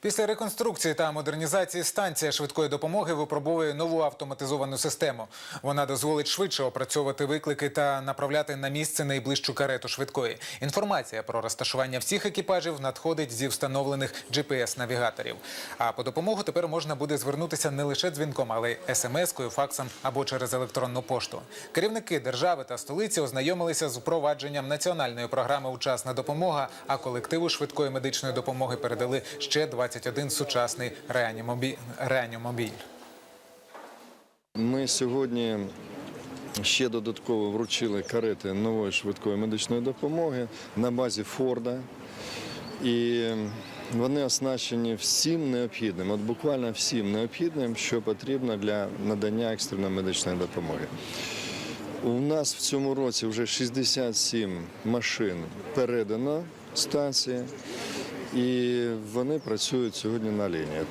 Після реконструкції та модернізації станція швидкої допомоги випробовує нову автоматизовану систему. Вона дозволить швидше опрацьовувати виклики та направляти на місце найближчу карету швидкої. Інформація про розташування всіх екіпажів надходить зі встановлених GPS-навігаторів. А по допомогу тепер можна буде звернутися не лише дзвінком, але й смс-кою, факсом або через електронну пошту. Керівники держави та столиці ознайомилися з впровадженням національної програми Учасна допомога. А колективу швидкої медичної допомоги передали ще 21 сучасний реанімобіль. Ми сьогодні ще додатково вручили карети нової швидкої медичної допомоги на базі Форда. І вони оснащені всім необхідним, от буквально всім необхідним, що потрібно для надання екстреної медичної допомоги. У нас в цьому році вже 67 машин передано станції, і вони працюють сьогодні на лінії.